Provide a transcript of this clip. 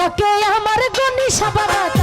ডাকে আমার গনি সাবানা